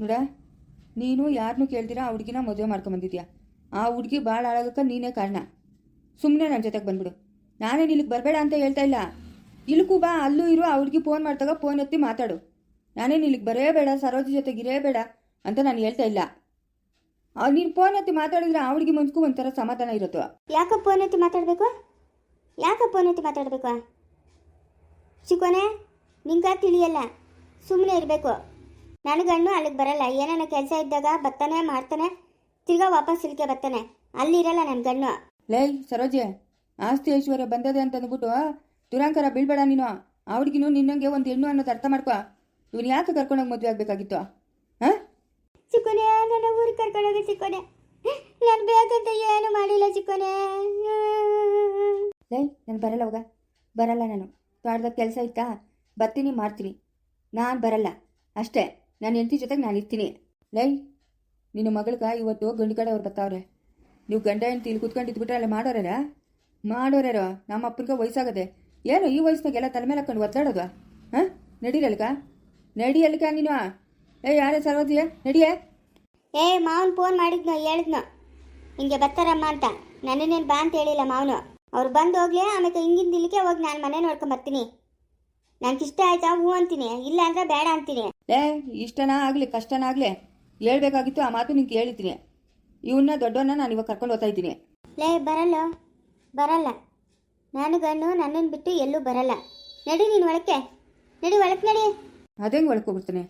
ನೋಡ ನೀನು ಯಾರನ್ನೂ ಕೇಳ್ತೀರಾ ಆ ಹುಡುಗಿನ ಮದುವೆ ಮಾಡ್ಕೊಂಬಂದಿದ್ಯಾ ಆ ಹುಡುಗಿ ಭಾಳ ಹಾಳಾಗಕ್ಕೆ ನೀನೇ ಕಾರಣ. ಸುಮ್ಮನೆ ನನ್ನ ಜೊತೆಗೆ ಬಂದ್ಬಿಡು. ನಾನೇ ಇಲ್ಲಿಗೆ ಬರಬೇಡ ಅಂತ ಹೇಳ್ತಾ ಇಲ್ಲ. ಇಲ್ಕೂ ಬಾ ಅಲ್ಲೂ ಇರು, ಆ ಹುಡುಗಿ ಫೋನ್ ಮಾಡ್ತಾಗ ಫೋನ್ ಎತ್ತಿ ಮಾತಾಡು. ನಾನೇ ಇಲ್ಲಿಗೆ ಬರೇ ಬೇಡ, ಸರೋಜಿ ಜೊತೆಗೆ ಇರೇ ಬೇಡ ಅಂತ ನಾನು ಹೇಳ್ತಾ ಇಲ್ಲ. ನೀನು ಫೋನ್ ಎತ್ತಿ ಮಾತಾಡಿದ್ರೆ ಆ ಹುಡುಗಿ ಒಂಥರ ಸಮಾಧಾನ ಇರುತ್ತೋ ಯಾಕೆ ಫೋನ್ ಎತ್ತಿ ಮಾತಾಡಬೇಕು? ಯಾಕೆ ಫೋನ್ ಎತ್ತಿ ಮಾತಾಡಬೇಕು? ಚಿಕ್ಕೋನೆ ನಿಂಗೆ ತಿಳಿಯಲ್ಲ. ಸುಮ್ಮನೆ ಇರಬೇಕು. ನನಗಣ್ಣು ಅಲ್ಲಿಗೆ ಬರಲ್ಲ. ಏನೇನೋ ಕೆಲಸ ಇದ್ದಾಗ ಬರ್ತಾನೆ ಮಾಡ್ತಾನೆ ತಿರ್ಗಾ ವಾಪಸ್ ಇಲ್ಲಿಗೆ ಬರ್ತಾನೆ ಅಲ್ಲಿರಲ್ಲ ನನ್ನ ಗಣ್ಣು ಲೈ ಸರೋಜೆ ಆಸ್ತಿ ಐಶ್ವರ್ಯ ಬಂದದೆ ಅಂತ ಅಂದ್ಬಿಟ್ಟು ದುರಾಂಕರ ಬೀಳ್ಬೇಡ ನೀನು. ಹುಡುಗಿನೂ ನಿನ್ನಂಗೆ ಒಂದು ಹೆಣ್ಣು ಅನ್ನೋದು ಅರ್ಥ ಮಾಡ್ಕೊ. ಇವನು ಯಾಕೆ ಕರ್ಕೊಂಡೋಗಿ ಮದುವೆ ಆಗಬೇಕಾಗಿತ್ತು? ಹಾಂ? ಚಿಕ್ಕೋನೆ ನನ್ನ ಊರಿಗೆ ಕರ್ಕೊಂಡೋಗಿ ಚಿಕ್ಕೋನೆ. ನಾನು ಬೇಕಂತ ಏನು ಮಾಡಿಲ್ಲ ಚಿಕ್ಕೋನೆ. ಲೈ ನಾನು ಬರಲ್ಲ ಹೋಗ. ಬರಲ್ಲ ನಾನು. ತೋಟದಾಗ ಕೆಲಸ ಇತ್ತಾ? ಬರ್ತೀನಿ ಮಾಡ್ತೀನಿ. ನಾನು ಬರಲ್ಲ. ಅಷ್ಟೇ. ನಾನು ಹೆಂಡತಿ ಜೊತೆಗೆ ನಾನು ಇರ್ತೀನಿ. ಲೈ, ನಿನ್ನ ಮಗಳ್ಗ ಇವತ್ತು ಗಂಡು ಕಡೆ ಅವ್ರು ಬರ್ತಾವ್ರೆ. ನೀವು ಗಂಡ ಹೆಂಡತಿ ಇಲ್ಲಿ ಕುತ್ಕೊಂಡು ಇದ್ಬಿಟ್ರೆ ಅಲ್ಲ ಮಾಡೋರ್ಯಾರ ನಮ್ಮ ಅಪ್ಪನಿಗೆ ವಯಸ್ಸಾಗದೆ. ಏನು ಈ ವಯಸ್ಸಿನಾಗೆಲ್ಲ ತಲೆ ಮೇಲೆ ಹಾಕೊಂಡು ಒದ್ದಾಡೋದು? ಹಾಂ? ನಡೀರಲ್ಕ ನಡಿಯಲ್ಕ ನೀನು. ಏ, ಯಾರೇ ಸರ್ವದಿಯ ನಡಿಯೇ ಏ, ಮಾವನ್ ಫೋನ್ ಮಾಡಿದ್ನೋ, ಹೇಳಿದ್ನೋ? ಹಿಂಗೆ ಬರ್ತಾರಮ್ಮ ಅಂತ. ನನ್ನನ್ನೇನು ಬಾ ಅಂತ ಹೇಳಿಲ್ಲ ಮಾವನು. ಅವ್ರು ಬಂದು ಹೋಗ್ಲಿ, ಆಮೇಲೆ ಹಿಂಗಿಂದ ಇಲ್ಲಿಗೆ ಹೋಗಿ ನಾನು ಮನೆ ನೋಡ್ಕೊಂಡ್ ಬರ್ತೀನಿ ನಂಗೆ ಇಷ್ಟ ಆಯ್ತಾ ಹೂ ಅಂತೀನಿ. ಇಲ್ಲ ಅಂದ್ರೆ ಬೇಡ ಅಂತೀನಿ. ಲೇ ಇಷ್ಟನ ಆಗಲಿ ಕಷ್ಟನ ಆಗಲಿ. ಹೇಳ್ಬೇಕಾಗಿತ್ತು ಆ ಮಾತು ನಿಂಗೆ ಹೇಳಿದ್ದೀನಿ ಇವನ್ನ ದೊಡ್ಡವನ್ನ ನಾನು ಇವಾಗ ಕರ್ಕೊಂಡು ಹೋಗ್ತಾ ಇದ್ದೀನಿ. ಲೇ ಬರಲ್ಲ ಬರಲ್ಲ. ನಾನು ಗಣ್ಣು ನನ್ನನ್ನು ಬಿಟ್ಟು ಎಲ್ಲೂ ಬರಲ್ಲ. ನಡಿ ನೀನು ಒಳಕ್ಕೆ. ನಡಿ ಒಳಕ್ಕೆ ನಡಿ. ಅದೇಂಗೆ ಒಳ್ಕೊಬಿಡ್ತಾನೆ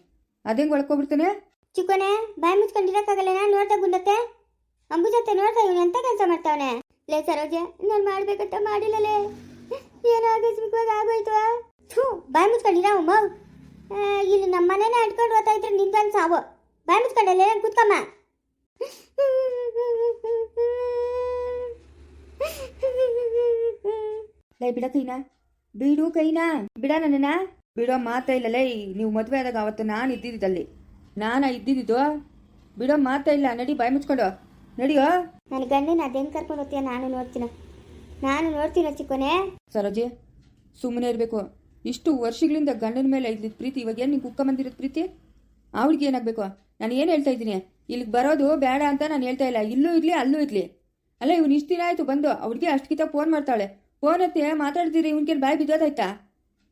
ಅದೇಂಗೆ ಒಳ್ಕೊಬಿಡ್ತಾನೆ ಚಿಕ್ಕೋನೆ ಬಾಯಿ ಮುಚ್ಕೊಂಡಿರಕ್ಕಾಗಲ್ಲ ನಾನು ನೋಡ್ತಾ ಗುಂಡತ್ತೆ ಅಂಬುಜತ್ತೆ ನೋಡ್ತಾ ಇವನು ಎಂತ ಕೆಲಸ ಮಾಡ್ತಾವನೆ? ಲೇ ಸರೋಜೆ ನಾನು ಮಾಡ್ಬೇಕಂತ ಮಾಡಿಲ್ಲಲೇ. ಏನೋ ಆಕಸ್ಮಿಕವಾಗಿ ಆಗೋಯ್ತು ಥೂ ಬಾಯಿ ಮುಚ್ಕೊಂಡಿರ ಮಗು ಇಲ್ಲಿ ನಮ್ಮ ಮನೇನೆ ಅಡ್ಕೊಂಡು ಹೋಗ್ತಾ ಇದ್ರೆ ನಿಂದೊಂದು ಸಾವು. ಬಾಯಿ ನಾನು ಕೂತ್ಕಮ್ಮ. ಲೈ ಬಿಡ ಕೈನಾ. ಬಿಡು ಕೈನಾ. ಬಿಡ ನನ್ನನ್ನ. ಬಿಡೋ ಮಾತಾ ಇಲ್ಲ ಲೈ ನೀವು ಮದುವೆ ಆದಾಗ ಅವತ್ತು ನಾನು ಇದ್ದಿದ್ದಲ್ಲಿ ನಾನು ಇದ್ದಿದ್ದು. ಬಿಡೋ ಮಾತಾ ಇಲ್ಲ ನಡಿ ಬಾಯ್ ಮುಚ್ಕೊಂಡು. ನಡಿಯೋ? ನನ್ನ ಗಂಡನ ಅದೇನ್ ಕರ್ಕೊಂಡು ಹೋಗ್ತೀಯ? ನಾನು ನೋಡ್ತೀನ. ನಾನು ನೋಡ್ತೀನ ಚಿಕ್ಕೋನೆ. ಸರೋಜಿ ಸುಮ್ಮನೆ ಇರಬೇಕು. ಇಷ್ಟು ವರ್ಷಗಳಿಂದ ಗಂಡನ ಮೇಲೆ ಇದ್ದಿದ್ದ ಪ್ರೀತಿ, ಇವಾಗ ಏನು ನಿಂಗೆ ಕುಕ್ಕೊಂಬಂದಿರೋದು ಪ್ರೀತಿ? ಅವಳಿಗೆ ಏನಾಗಬೇಕು? ನಾನು ಏನು ಹೇಳ್ತಾ ಇದ್ದೀನಿ? ಇಲ್ಲಿಗೆ ಬರೋದು ಬೇಡ ಅಂತ ನಾನು ಹೇಳ್ತಾ ಇಲ್ಲ. ಇಲ್ಲೂ ಇರಲಿ, ಅಲ್ಲೂ ಇರಲಿ. ಅಲ್ಲ, ಇವ್ನು ಇಷ್ಟು ದಿನ ಆಯಿತು ಬಂದು, ಅವ್ಳಿಗೆ ಅಷ್ಟಕ್ಕಿಂತ ಫೋನ್ ಮಾಡ್ತಾಳೆ. ಫೋನ್ ಹತ್ತಿ ಮಾತಾಡ್ತೀರಿ ಇವ್ನಿಗೇನು ಬಾಯಿ ಬಿದ್ದೋದಾಯ್ತಾ?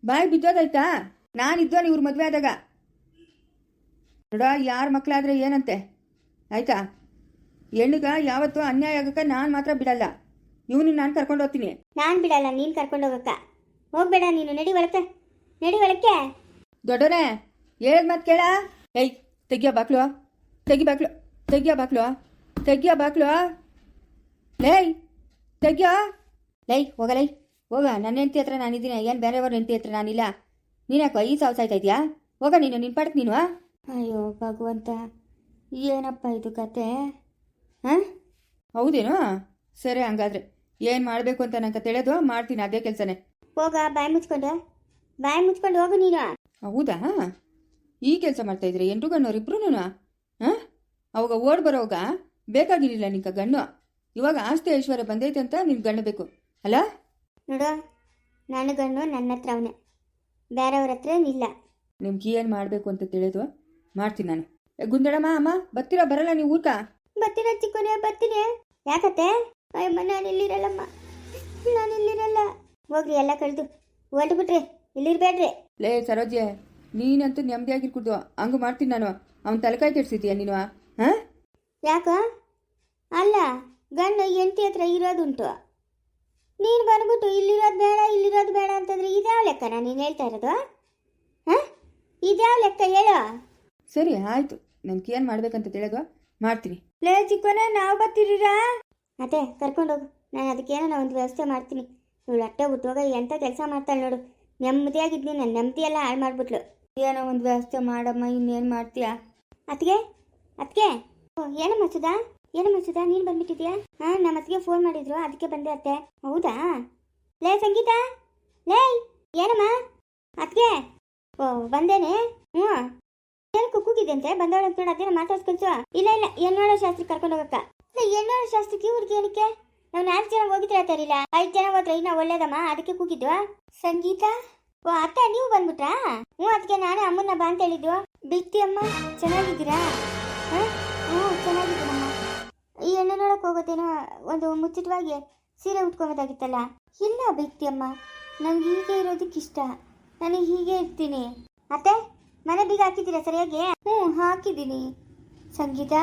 ಬಾಯಿ ಬಿದ್ದೋದಾಯ್ತಾ? ನಾನು ಇದ್ದೋನು ಇವ್ರ ಮದುವೆ ಆದಾಗ. ನೋಡ ಯಾರ ಮಕ್ಕಳಾದ್ರೆ ಏನಂತೆ? ಆಯ್ತಾ? ಹೆಣ್ಣುಗ ಯಾವತ್ತೂ ಅನ್ಯಾಯ ಆಗಕ್ಕೆ ನಾನು ಮಾತ್ರ ಬಿಡಲ್ಲ. ಇವನು ನಾನು ಕರ್ಕೊಂಡು ಹೋಗ್ತೀನಿ. ನಾನು ಬಿಡಲ್ಲ, ನೀನು ಕರ್ಕೊಂಡು ಹೋಗಕ್ಕ. ಹೋಗ್ಬೇಡ ನೀನು ನಡಿ ಒಳಕ್ಕೆ. ನಡಿ ಒಳಕ್ಕೆ. ದೊಡ್ಡೋನೆ ಹೇಳದ್ ಮಾತು ಕೇಳ. ಏಯ್ ತೆಗಿಯ ಬಾಕ್ಲು. ತೆಗಿ ಬಾಕ್ಲು. ತೆಗಿಯ ಬಾಕ್ಲು. ತೆಗಿಯ ಬಾಕ್ಲು. ಲೈ ತೆಗಿಯ. ಲೈ ಹೋಗ ಲೈ ಹೋಗ ನನ್ನ ಹೆಂಡತಿ ಹತ್ರ ನಾನಿದ್ದೀನಿ ಏನು ಬೇರೆಯವ್ರ ಹೆಂಡತಿ ಹತ್ರ ನಾನಿಲ್ಲ. ನೀನ್ಯಾಕೋ ಈ ಸಾವು ಇದೆಯಾ? ಹೋಗ ನೀನು ನಿನ್ ಪಾಡಕ್ಕೆ ನೀನು ಅಯ್ಯೋ ಭಗವಂತ ಏನಪ್ಪ ಇದು ಕತೆ? ಹಾಂ? ಹೌದೇನು? ಸರಿ ಹಂಗಾದ್ರೆ. ಏನು ಮಾಡಬೇಕು ಅಂತ ನಂಗೆ ತಿಳಿದು ಮಾಡ್ತೀನಿ ಅದೇ ಕೆಲಸನೇ. ಹೋಗ ಬಾಯಿ ಮುಚ್ಕೊಂಡು. ಬಾಯಿ ಮುಚ್ಕೊಂಡು ಹೋಗು ನೀನು. ಹೌದಾ? ಈ ಕೆಲಸ ಮಾಡ್ತಾ ಇದ್ರೆ ಎಂಟು ಗಣ್ಣವ್ರು ಇಬ್ರು ಹಾಂ? ಅವಾಗ ಓಡ್ ಬರೋವಾಗ ಬೇಕಾಗಿರಲಿಲ್ಲ ನಿಕ್ಕ ಗಣ್ಣು. ಇವಾಗ ಆಸ್ತಿ ಐಶ್ವರ್ಯ ಬಂದೈತೆ ಅಂತ ನಿನ್ ಗಣ್ಣು ಬೇಕು. ಅಲ್ಲ ನೋಡು ನನ್ನ ಗಣ್ಣು ನನ್ನ ಹತ್ರ ಅವನೇ. ಬೇರೆಯವ್ರ ಹತ್ರ ಇಲ್ಲ. ನಿಮ್ಗೆ ಏನು ಮಾಡಬೇಕು ಅಂತ ತಿಳಿದು ಮಾಡ್ತೀನಿ ನಾನು. ಏ, ಗುಂದಡಮ್ಮ ಅಮ್ಮ ಬರ್ತೀರಾ ಬರಲ್ಲ ನೀವು ಊಟ ಬರ್ತೀರಾ ಚಿಕ್ಕನೇ ಬರ್ತೀನಿ. ಯಾಕತ್ತೆ? ಅಯ್ಯಮ್ಮ ನಾನು ಇಲ್ಲಿರಲ್ಲಮ್ಮ ನಾನು ಇಲ್ಲಿರಲ್ಲ ಹೋಗ್ರಿ ಎಲ್ಲ ಕಳೆದು. ಹೊರಟುಬಿಟ್ರಿ ಇಲ್ಲಿರ್ಬೇಡ್ರಿ. ಲೇ ಸರೋಜೆ ನೀನಂತೂ ನೆಮ್ಮದಿಯಾಗಿರ್ಕೂಡ್ದು ಹಂಗೆ ಮಾಡ್ತೀನಿ ನಾನು. ಅವನ ತಲೆಕಾಯಿ ಕೆಡ್ಸಿದ್ಯಾ ನೀನು ಹಾಂ? ಯಾಕ? ಅಲ್ಲ ಗಂಡ ಎಂಟಿ ಹತ್ರ ಇರೋದುಂಟು. ನೀನು ಬಂದ್ಬಿಟ್ಟು ಇಲ್ಲಿರೋದು ಬೇಡ ಇಲ್ಲಿರೋದು ಬೇಡ ಅಂತಂದ್ರೆ ಇದ್ಯಾವ ಲೆಕ್ಕನ ನೀನು ಹೇಳ್ತಾ ಇರೋದು? ಹಾಂ? ಇದ್ಯಾವ ಲೆಕ್ಕ ಹೇಳು? ಸರಿ ಆಯಿತು. ನನ್ಗೆ ಏನು ಮಾಡ್ಬೇಕಂತ ತಿಳಿದು ಮಾಡ್ತೀನಿ. ಲೇ ಚಿಕ್ಕನ ನಾವು ಬರ್ತೀರಿರಾ ಅದೇ ಕರ್ಕೊಂಡೋಗು ನಾನು ಅದಕ್ಕೇನೋ ಒಂದು ವ್ಯವಸ್ಥೆ ಮಾಡ್ತೀನಿ. ಇವಳು ಅಟ್ಟೆ ಹುಟ್ಟುವಾಗ ಎಂಥ ಕೆಲಸ ಮಾಡ್ತಾಳೆ ನೋಡು. ನೆಮ್ಮದಿಯಾಗಿದ್ನಿ ನನ್ನ ನೆಮ್ಮದಿ ಎಲ್ಲ ಹಾಳು ಮಾಡ್ಬಿಟ್ಲು. ಏನೋ ಒಂದು ವ್ಯವಸ್ಥೆ ಮಾಡಮ್ಮ ಇನ್ನೇನು ಮಾಡ್ತೀಯಾ? ಅತ್ತಿಗೆ ಅತ್ತಿಗೆ. ಓ ಏನಮ್ಮ ಸುಧಾ? ಏನಮ್ಮ ಸುಧಾ ನೀನು ಬಂದ್ಬಿಟ್ಟಿದ್ಯಾ? ಹಾಂ ನಮ್ಮ ಅತ್ತಿಗೆ ಫೋನ್ ಮಾಡಿದ್ರು ಅದಕ್ಕೆ ಬಂದೆ ಅತ್ತೆ. ಹೌದಾ? ಲೇ ಸಂಗೀತ? ಲೇ ಏನಮ್ಮ? ಅತ್ತಿಗೆ. ಓ ಬಂದೇನೆ? ಹ್ಞೂ ಏನು ಕುಕ್ಕಿದ್ದಂತೆ ಬಂದವಳು ಅಂತ ಅದೇನ ಮಾತಾಡ್ಸ್ಕೊಳ್ಸು. ಇಲ್ಲ ಇಲ್ಲ ಎನ್ನೋಳ ಶಾಸ್ತ್ರಕ್ಕೆ ಕರ್ಕೊಂಡು ಹೋಗಕ್ಕ. ಇಲ್ಲ ಎನ್ನೋಳ ಶಾಸ್ತ್ರಕ್ಕೆ ಹುಡುಗಿ ಏನಕ್ಕೆ? ನಾವು ನಾಲ್ಕು ಜನ ಹೋಗಿದ್ರೆ ತರಿಲ್ಲ ಐದು ಜನ ಹೋದ್ರೆ ಇನ್ನ ಒಳ್ಳೇದಮ್ಮ? ಅದಕ್ಕೆ ಕೂಗಿದ್ವ ಸಂಗೀತ? ಓ, ಅತ್ತ ನೀವು ಬಂದ್ಬಿಟ್ರಾ? ಹ್ಞೂ ಅದಕ್ಕೆ ನಾನೇ ಅಮ್ಮನ್ನ ಬಾ ಅಂತ ಹೇಳಿದ್ವ ಬಿತ್ತಿ ಅಮ್ಮ, ಚೆನ್ನಾಗಿದ್ದೀರಾ? ಹ್ಞೂ, ಚೆನ್ನಾಗಿದ್ದೀನಮ್ಮ. ಈ ಹೆಣ್ಣು ನೋಡಕ್ಕೆ ಹೋಗೋದೇನೋ ಒಂದು ಮುಚ್ಚಿಟವಾಗಿ ಸೀರೆ ಉಟ್ಕೊಬೋದಾಗಿತ್ತಲ್ಲ ಇಲ್ಲ ಬಿತ್ತಿ ಅಮ್ಮ, ನಂಗೆ ಹೀಗೆ ಇರೋದಕ್ಕೆ ಇಷ್ಟ. ನನಗೆ ಹೀಗೆ ಇರ್ತೀನಿ. ಅತ್ತೆ, ಮನೆ ಬೀಗ ಹಾಕಿದ್ದೀರಾ ಸರಿಯಾಗಿ? ಹ್ಞೂ, ಹಾಕಿದ್ದೀನಿ. ಸಂಗೀತ,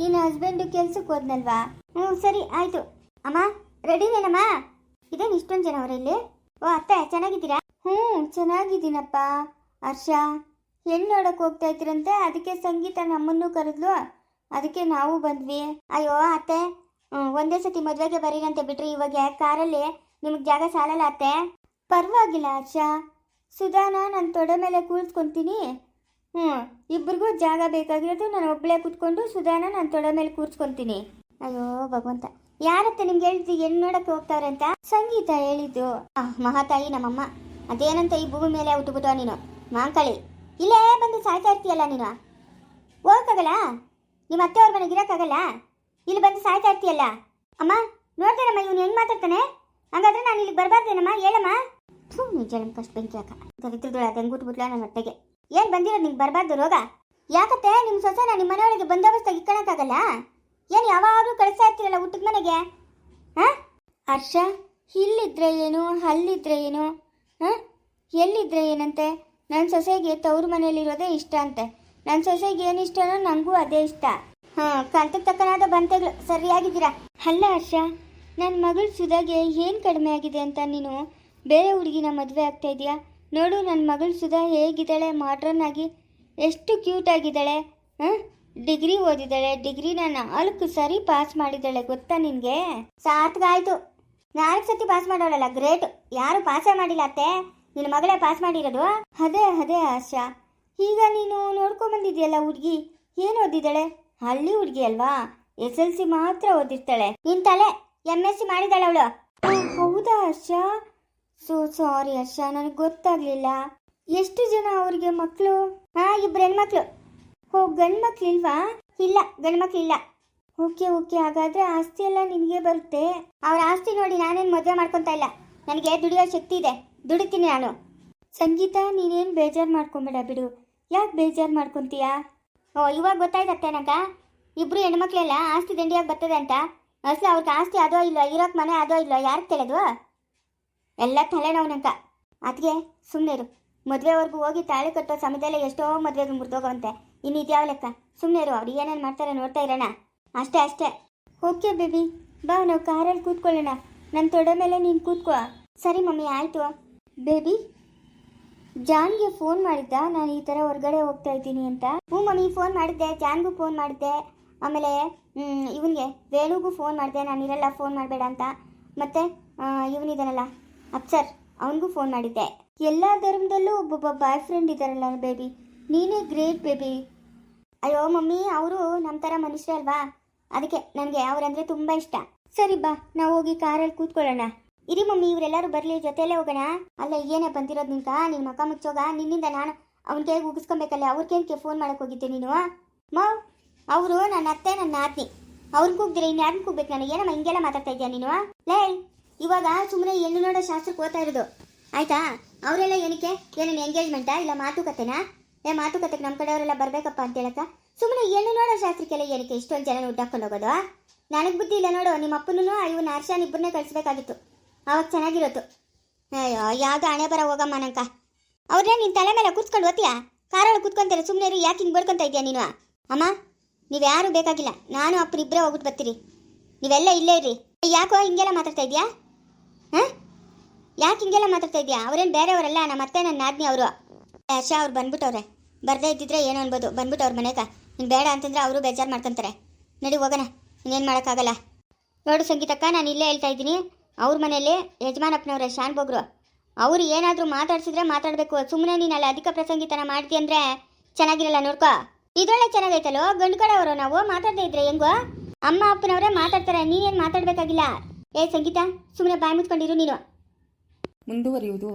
ನಿನ್ನ ಹಸ್ಬೆಂಡು ಕೆಲ್ಸಕ್ಕೆ ಹೋದ್ನಲ್ವಾ? ಹ್ಞೂ, ಸರಿ, ಆಯ್ತು. ಅಮ್ಮ ರೆಡಿನೇನಮ್ಮ ಇದೇನು ಇಷ್ಟೊಂದು ಜನ ಅವರು ಇಲ್ಲಿ? ಓ, ಅತ್ತೆ, ಚೆನ್ನಾಗಿದ್ದೀರಾ? ಹ್ಞೂ ಚೆನ್ನಾಗಿದ್ದೀನಪ್ಪ. ಹರ್ಷ ಹೆಣ್ಣು ನೋಡಕ್ಕೆ ಹೋಗ್ತಾ ಇದ್ರಂತೆ? ಅದಕ್ಕೆ ಸಂಗೀತ ನಮ್ಮನ್ನು ಕರೆದ್ಲು. ಅದಕ್ಕೆ ನಾವು ಬಂದ್ವಿ. ಅಯ್ಯೋ, ಅತ್ತೆ ಒಂದೇ ಸತಿ ಮದುವೆಗೆ ಬರೀರಂತೆ ಬಿಟ್ರಿ ಇವಾಗ ಕಾರಲ್ಲಿ? ನಿಮಗೆ ಜಾಗ ಸಾಲಲ್ಲ, ಅತ್ತೆ? ಪರವಾಗಿಲ್ಲ, ಹರ್ಷ. ಸುಧಾನ ನನ್ನ ತೊಡೆ ಮೇಲೆ ಕೂರಿಸ್ಕೊತೀನಿ. ಹ್ಞೂ ಇಬ್ರಿಗೂ ಜಾಗ ಬೇಕಾಗಿರೋದು ನಾನು ಒಬ್ಬಳೇ ಕೂತ್ಕೊಂಡು ಸುಧಾನ ನನ್ನ ತೊಡೆ ಮೇಲೆ ಕೂರಿಸ್ಕೊತೀನಿ. ಅಯ್ಯೋ, ಭಗವಂತ. ಯಾರತ್ತೆ ನಿಮ್ಗೆ ಹೇಳಿದ್ದು ಹೆಣ್ಣು ನೋಡಕ್ಕೆ ಹೋಗ್ತಾವ್ರೆ ಅಂತ? ಸಂಗೀತ ಹೇಳಿದ್ದು. ಮಹಾತಾಯಿ ನಮ್ಮಮ್ಮ. ಅದೇನಂತ ಈ ಭೂಮಿ ಮೇಲೆ ಹುಟ್ಟುಬಿಟ್ಟು ನೀನು? ಮಾಂಕಳಿ. ಇಲ್ಲೇ ಬಂದು ಸಾಯ್ತಾ ಇರ್ತೀಯಲ್ಲ ನೀನು? ಹೋಗಕ್ಕಾಗಲ್ಲ? ನಿಮ್ಮ ಅತ್ತೆ ಅವ್ರ ಮನೆಗೆ ಇರೋಕ್ಕಾಗಲ್ಲ? ಇಲ್ಲಿ ಬಂದು ಸಾಯ್ತಾ ಇರ್ತೀಯಲ್ಲ? ಅಮ್ಮ, ನೋಡ್ತೇನಮ್ಮ, ಇವನು ಹೆಂಗ್ ಮಾತಾಡ್ತಾನೆ? ಹಂಗಾದ್ರೆ ನಾನು ಇಲ್ಲಿಗೆ ಬರಬಾರ್ದೇನಮ್ಮ? ಹೇಳಮ್ಮ. ಥೂ, ನಿಜ ಕಷ್ಟ ಬೆಂಕಿ ಹಾಕ. ದರಿದ್ರದೊಳ ತೆಂಗುಟ್ಬಿಟ್ಲ ನನ್ನ ಹೊಟ್ಟೆಗೆ ಏನ್ ಬಂದಿರೋದು ನಿಂಗೆ ಬರಬಾರ್ದು ರೋಗ? ಯಾಕತ್ತೆ ನಿಮ್ಮ ನಾನು ನಿಮ್ಮ ಮನೆಯೊಳಗೆ ಬಂದೋಬಸ್ತಾಗಿ ಇಟ್ಕೊಳಕ್ಕಾಗಲ್ಲ ಏನು ಯಾವಾಗಲೂ ಕಳಿಸ್ತಾ ಇರ್ತೀರಲ್ಲ ಊಟದ ಮನೆಗೆ? ಹಾ? ಹರ್ಷ, ಇಲ್ಲಿದ್ರೆ ಏನು? ಅಲ್ಲಿದ್ರೆ ಏನು? ಹಾ? ಎಲ್ಲಿದ್ರೆ ಏನಂತೆ? ನನ್ನ ಸೊಸೆಗೆ ತವ್ರ ಮನೆಯಲ್ಲಿರೋದೇ ಇಷ್ಟ ಅಂತೆ. ನನ್ನ ಸೊಸೆಗೆ ಏನು ಇಷ್ಟನೋ ನನಗೂ ಅದೇ ಇಷ್ಟ. ಹಾಂ ಕಂತಕ್ಕೆ ತಕ್ಕನಾದ ಬಂತೆಗಳು. ಸರಿಯಾಗಿದ್ದೀರಾ? ಅಲ್ಲ ಹರ್ಷ ನನ್ನ ಮಗಳು ಸುಧಾಗೆ ಏನು ಕಡಿಮೆ ಆಗಿದೆ ಅಂತ ನೀನು? ಬೇರೆ ಹುಡುಗಿನ ಮದುವೆ ಆಗ್ತಾ ಇದೆಯಾ? ನೋಡು ನನ್ನ ಮಗಳು ಸುಧಾ ಹೇಗಿದ್ದಾಳೆ? ಮಾಡ್ರನ್ ಆಗಿ ಎಷ್ಟು ಕ್ಯೂಟ್ ಆಗಿದ್ದಾಳೆ? ಹಾಂ? ಡಿಗ್ರಿ ಓದಿದ್ದಾಳೆ, ಡಿಗ್ರಿನ ನಾಲ್ಕು ಸರಿ ಪಾಸ್ ಮಾಡಿದ್ದಾಳೆ ಗೊತ್ತಾ ನಿನಗೆ? ಸಾರ್ಥಕ ನಾಲ್ಕು ಸತಿ ಪಾಸ್ ಮಾಡೋಳಲ್ಲ ಗ್ರೇಟ್ ಯಾರು ಪಾಸೇ ಮಾಡಿಲ್ಲ ಅತ್ತೆ? ನಿನ್ನ ಮಗಳೇ ಪಾಸ್ ಮಾಡಿರೋದು? ಅದೇ ಅದೇ ಆಶಾ. ಈಗ ನೀನು ನೋಡ್ಕೊಂಬಂದಿದ್ಯಲ್ಲ ಹುಡುಗಿ? ಏನು ಓದಿದ್ದಾಳೆ? ಹಳ್ಳಿ ಹುಡುಗಿ ಅಲ್ವಾ? ಎಸ್ ಎಲ್ ಸಿ ಮಾತ್ರ ಓದಿರ್ತಾಳೆ. ನಿನ್ ತಲೆ ಎಂ ಎಸ್ ಸಿ ಮಾಡಿದಾಳೆ ಅವಳು. ಹೌದಾ ಹರ್ಷ ಸೊ ಸಾರಿ ಹರ್ಷ ನನಗೆ ಗೊತ್ತಾಗ್ಲಿಲ್ಲ. ಎಷ್ಟು ಜನ ಅವ್ರಿಗೆ ಮಕ್ಕಳು ಹಾ, ಇಬ್ರು ಹೆಣ್ಮಕ್ಳು. ಓ, ಗಂಡು ಮಕ್ಳು ಇಲ್ವಾ? ಇಲ್ಲ, ಗಂಡು ಇಲ್ಲ. ಓಕೆ ಓಕೆ, ಹಾಗಾದ್ರೆ ಆಸ್ತಿ ಎಲ್ಲ ನಿನಗೆ ಬರುತ್ತೆ. ಅವ್ರ ಆಸ್ತಿ ನೋಡಿ ನಾನೇನು ಮದುವೆ ಮಾಡ್ಕೊತಾ ಇಲ್ಲ. ನನಗೆ ದುಡಿಯೋ ಶಕ್ತಿ ಇದೆ. ದುಡಿತೀನಿ ನಾನು. ಸಂಗೀತ, ನೀನೇನು ಬೇಜಾರು ಮಾಡ್ಕೊಂಬೇಡ ಬಿಡು. ಯಾಕೆ ಬೇಜಾರು ಮಾಡ್ಕೊತೀಯಾ? ಓ, ಇವಾಗ ಗೊತ್ತಾಯ್ತತ್ತೆ ನಂಗ. ಇಬ್ರು ಹೆಣ್ಮಕ್ಳೆಲ್ಲ ಆಸ್ತಿ ದಂಡಿಯಾಗಿ ಬರ್ತದೆ ಅಂತ. ಅಸಲು ಅವ್ರಿಗೆ ಆಸ್ತಿ ಅದೋ ಇಲ್ಲೋ ಇರೋಕ್ ಮನೆ ಅದೋ ಇಲ್ಲೋ ಯಾರು ಕೇಳೋದು? ಎಲ್ಲ ತಲೆನೋವು ನಂಕ ಅದಕ್ಕೆ ಸುಮ್ಮನೆ ಇರು. ಮದುವೆವರೆಗೂ ಹೋಗಿ ತಾಳಿ ಕಟ್ಟೋ ಸಮಯದಲ್ಲೇ ಎಷ್ಟೋ ಮದುವೆಗೆ ಮುರಿದೋಗವಂತೆ. ಇನ್ನು ಇದ್ಯಾವ ಲೆಕ್ಕ ಸುಮ್ಮನೆ ಇರು, ಅವ್ರು ಏನೇನು ಮಾಡ್ತಾರೆ ನೋಡ್ತಾ ಇರೋಣ. ಅಷ್ಟೇ ಅಷ್ಟೇ. ಓಕೆ ಬೇಬಿ, ಬಾ, ನಾವು ಕಾರಲ್ಲಿ ಕೂತ್ಕೊಳ್ಳೋಣ. ನನ್ನ ತೊಡೆ ಮೇಲೆ ನೀನು ಕೂತ್ಕೋ. ಸರಿ ಮಮ್ಮಿ, ಆಯಿತು. ಬೇಬಿ, ಜಾನ್ಗೆ ಫೋನ್ ಮಾಡಿದ್ದ? ನಾನು ಈ ಥರ ಹೊರಗಡೆ ಹೋಗ್ತಾ ಇದ್ದೀನಿ ಅಂತ. ಹ್ಞೂ ಮಮ್ಮಿ, ಫೋನ್ ಮಾಡಿದ್ದೆ, ಜಾನ್ಗೂ ಫೋನ್ ಮಾಡಿದ್ದೆ. ಆಮೇಲೆ ಇವನಿಗೆ, ವೇಣುಗೂ ಫೋನ್ ಮಾಡಿದೆ. ನಾನು ಇರಲ್ಲ, ಫೋನ್ ಮಾಡಬೇಡ ಅಂತ. ಮತ್ತೆ ಇವನಿದ್ದಾನಲ್ಲ ಅಪ್ಸರ್, ಅವನಿಗೂ ಫೋನ್ ಮಾಡಿದ್ದೆ. ಎಲ್ಲ ಧರ್ಮದಲ್ಲೂ ಒಬ್ಬೊಬ್ಬ ಬಾಯ್ ಫ್ರೆಂಡ್ ಇದ್ದಾರಲ್ಲ ಬೇಬಿ. ನೀನೇ ಗ್ರೇಟ್ ಬೇಬಿ. ಅಯ್ಯೋ, ಮಮ್ಮಿ, ಅವರು ನಮ್ಮ ಥರ ಮನುಷ್ಯರೇ ಅಲ್ವಾ? ಅದಕ್ಕೆ ನನಗೆ ಅವರಂದ್ರೆ ತುಂಬ ಇಷ್ಟ. ಸರಿ ಬಾ, ನಾವು ಹೋಗಿ ಕಾರಲ್ಲಿ ಕೂತ್ಕೊಳ್ಳೋಣ. ಇರಿ ಮಮ್ಮಿ, ಇವರೆಲ್ಲರೂ ಬರಲಿ, ಜೊತೆಯಲ್ಲೇ ಹೋಗೋಣ. ಅಲ್ಲ ಏನೇ ಬಂದಿರೋದು ನಿಂತ ನಿನ್ನ ಮಕ್ಕ ಮುಚ್ಚೋಗ ನಿನ್ನಿಂದ ನಾನು ಅವನ ಕೈಗೆ ಉಗಿಸ್ಕೊಬೇಕಲ್ಲ, ಅವ್ರ ಕೈಗೆ ಫೋನ್ ಮಾಡಕ್ಕೆ ಹೋಗಿದ್ದೆ ನೀನು? ಮೌ, ಅವರು ನನ್ನ ಅತ್ತೆ ನನ್ನ ನಾದ್ನಿ. ಅವ್ರನ್ನ ಕೂಗ್ದಿರ ಇನ್ನು ಯಾರನ್ನ ಕೂಗ್ಬೇಕು ನಾನು? ಏನಮ್ಮ, ಹಿಂಗೆಲ್ಲ ಮಾತಾಡ್ತಾ ಇದ್ಯಾ ನೀನು? ಲೇ, ಇವಾಗ ಸುಮ್ಮನೆ ಹೆಣ್ಣು ನೋಡೋ ಶಾಸ್ತ್ರಕ್ಕೆ ಓದ್ತಾ ಇರೋದು. ಆಯ್ತಾ? ಅವರೆಲ್ಲ ಏನಕ್ಕೆ? ಏನೇನು ಎಂಗೇಜ್ಮೆಂಟಾ ಇಲ್ಲ ಮಾತುಕತೆನಾ? ಏ ಮಾತುಕತೆಗೆ ನಮ್ಮ ಕಡೆಯವರೆಲ್ಲ ಬರ್ಬೇಕಪ್ಪ ಅಂತ ಹೇಳಕ್ಕ? ಸುಮ್ಮನೆ ಏನು ನೋಡೋ ಶಾಸ್ತ್ರಕ್ಕೆಲ್ಲ ಏನಕ್ಕೆ ಇಷ್ಟೊಂದು ಜನ ಉಡ್ಡಾಕೊಂಡು ಹೋಗೋದು ನನಗೆ ಬುದ್ಧಿ ಇಲ್ಲ ನೋಡು, ನಿಮ್ಮ ಅಪ್ಪನೂ ಇವನ್ನ ಹರ್ಷನ್ ಇಬ್ಬರನ್ನೇ ಕಳಿಸ್ಬೇಕಾಗಿತ್ತು. ಅವಾಗ ಚೆನ್ನಾಗಿರೋದು ಅಯ್ಯೋ, ಯಾವ್ದು ಹಣೆ ಬರ ಹೋಗಮ್ಮ ನಂಕ. ಅವ್ರನ್ನೇ ನಿನ್ನ ತಲೆ ಮೇಲೆ ಕೂತ್ಕೊಂಡು ಓದ್ತೀಯಾ ಕಾರಲ್ಲಿ ಕೂತ್ಕೊಂತಾರೆ ಸುಮ್ಮನೆ ಇರು, ಯಾಕೆ ಹಿಂಗೆ ಬಡ್ಕೊಂತ ಇದೆಯಾ ನೀನು? ಅಮ್ಮ, ನೀವು ಯಾರು ಬೇಕಾಗಿಲ್ಲ, ನಾನು ಅಪ್ಪನ ಇಬ್ಬರೇ ಹೋಗ್ಬಿಟ್ಟು ಬರ್ತೀರಿ. ನೀವೆಲ್ಲ ಇಲ್ಲೇ ಇರ್ರಿ ಯಾಕೋ ಹಿಂಗೆಲ್ಲ ಮಾತಾಡ್ತಾ ಇದೆಯಾ ಹಾಂ? ಯಾಕೆ ಹಿಂಗೆಲ್ಲ ಮಾತಾಡ್ತಾ ಇದೆಯಾ ಅವ್ರೇನು ಬೇರೆಯವರಲ್ಲ, ನಮ್ಮ ಅತ್ತೆ, ನನ್ನ ನಾದಿನಿ ಅವರು. ಹರ್ಷ ಅವ್ರು ಬಂದ್ಬಿಟ್ಟವ್ರೆ. ಬರ್ದೇ ಇದ್ದಿದ್ರೆ ಏನೋ ಅನ್ಬೋದು. ಬಂದ್ಬಿಟ್ಟು ಅವ್ರ ಮನೆಗೆ ನೀನು ಬೇಡ ಅಂತಂದ್ರೆ ಅವರು ಬೇಜಾರು ಮಾಡ್ಕೊಂತಾರೆ. ನಡಿ ಹೋಗೋಣ. ಇನ್ನೇನು ಮಾಡೋಕ್ಕಾಗಲ್ಲ. ನೋಡು ಸಂಗೀತಕ್ಕ, ನಾನು ಇಲ್ಲೇ ಹೇಳ್ತಾ ಇದ್ದೀನಿ. ಅವ್ರ ಮನೇಲಿ ಯಜಮಾನಪ್ಪನವ್ರೆ ಶಾನ್ ಬೋಗ್ರು. ಅವ್ರು ಏನಾದರೂ ಮಾತಾಡ್ಸಿದ್ರೆ ಮಾತಾಡಬೇಕು. ಸುಮ್ಮನೆ ನೀನು ಅಲ್ಲಿ ಅಧಿಕ ಪ್ರಸಂಗಿತನ ಮಾಡ್ತಿ ಅಂದರೆ ಚೆನ್ನಾಗಿರಲ್ಲ ನೋಡ್ಕೋ. ಇದೊಳ್ಳೆ ಚೆನ್ನಾಗೈತಲ್ಲೋ? ಗಂಡು ಕಡೆಯವರು ನಾವು? ಮಾತಾಡದೇ ಇದ್ರೆ ಹೆಂಗೋ? ಅಮ್ಮ ಅಪ್ಪನವರೇ ಮಾತಾಡ್ತಾರೆ. ನೀನೇನು ಮಾತಾಡಬೇಕಾಗಿಲ್ಲ? ಏ ಸಂಗೀತ ಸುಮ್ಮನೆ ಬಾಯಿ ಮುಚ್ಕೊಂಡಿರು ನೀನು. ಮುಂದುವರಿಯುವುದು